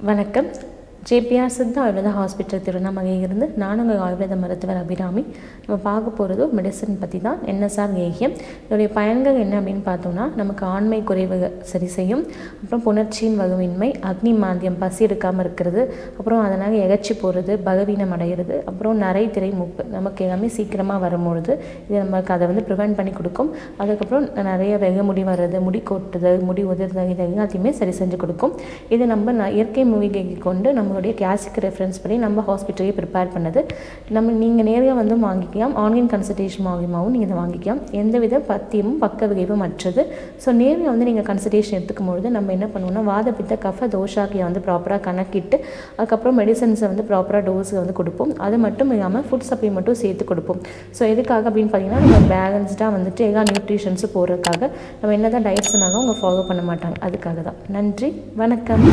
வணக்கம். JPR Siddha Ayurveda hospital Tiruvannamalai இருந்து நான் உங்கள் ஆயுர்வேத மருத்துவர் அபிராமி. நம்ம பார்க்க போகிறது மெடிசன் பற்றி தான் என்எஸ்ஆர் ஏகியம் இதோடைய பயன்கள் என்ன அப்படின்னு பார்த்தோம்னா நமக்கு ஆண்மை குறைவு சரி செய்யும் அப்புறம் புணர்ச்சியின் வகுவின்மை அக்னி மாந்தியம் பசி எடுக்காமல் இருக்கிறது அப்புறம் அதனால் எகச்சி போகிறது பலவீனம் அடைகிறது அப்புறம் நரை திரை முப்பு நமக்கு எல்லாமே சீக்கிரமாக வரும்பொழுது இது நமக்கு அதை வந்து ப்ரிவெண்ட் பண்ணி கொடுக்கும். அதுக்கப்புறம் நிறைய வெக முடி வர்றது முடி கொட்டுதல் முடி உதிர்தல் இது எல்லாத்தையுமே சரி செஞ்சு கொடுக்கும். இது நம்ம இயற்கை மூலிகை கொண்டு நம்ம நம்மளுடைய கிளாசிக் ரெஃபரன்ஸ் படி நம்ம ஹாஸ்பிட்டலே ப்ரிப்பேர் பண்ணது. நம்ம நீங்கள் நேரில் வந்து வாங்கிக்கலாம். ஆன்லைன் கன்சல்டேஷன் மூலியமாகவும் நீங்கள் இதை வாங்கிக்கலாம். எந்தவித பத்தியமும் பக்க விளைவும் அற்றது. ஸோ நேரில் வந்து நீங்கள் கன்சல்டேஷன் எடுத்துக்கும் பொழுது நம்ம என்ன பண்ணுவோம்னா வாத பித்த கஃப தோஷாக்கியை வந்து ப்ராப்பராக கணக்கிட்டு அதுக்கப்புறம் மெடிசன்ஸை வந்து ப்ராப்பராக டோஸை வந்து கொடுப்போம். அது மட்டும் இல்லாமல் ஃபுட் சப்ளிமெண்ட்டும் சேர்த்து கொடுப்போம். ஸோ எதுக்காக அப்படின்னு பார்த்தீங்கன்னா நம்ம பேலன்ஸ்டாக வந்துட்டு எல்லா நியூட்ரிஷன்ஸும் போடுறதுக்காக நம்ம என்ன தான் டயட் சொன்னாலும் அவங்க ஃபாலோ பண்ண மாட்டாங்க. அதுக்காக தான் நன்றி. வணக்கம்.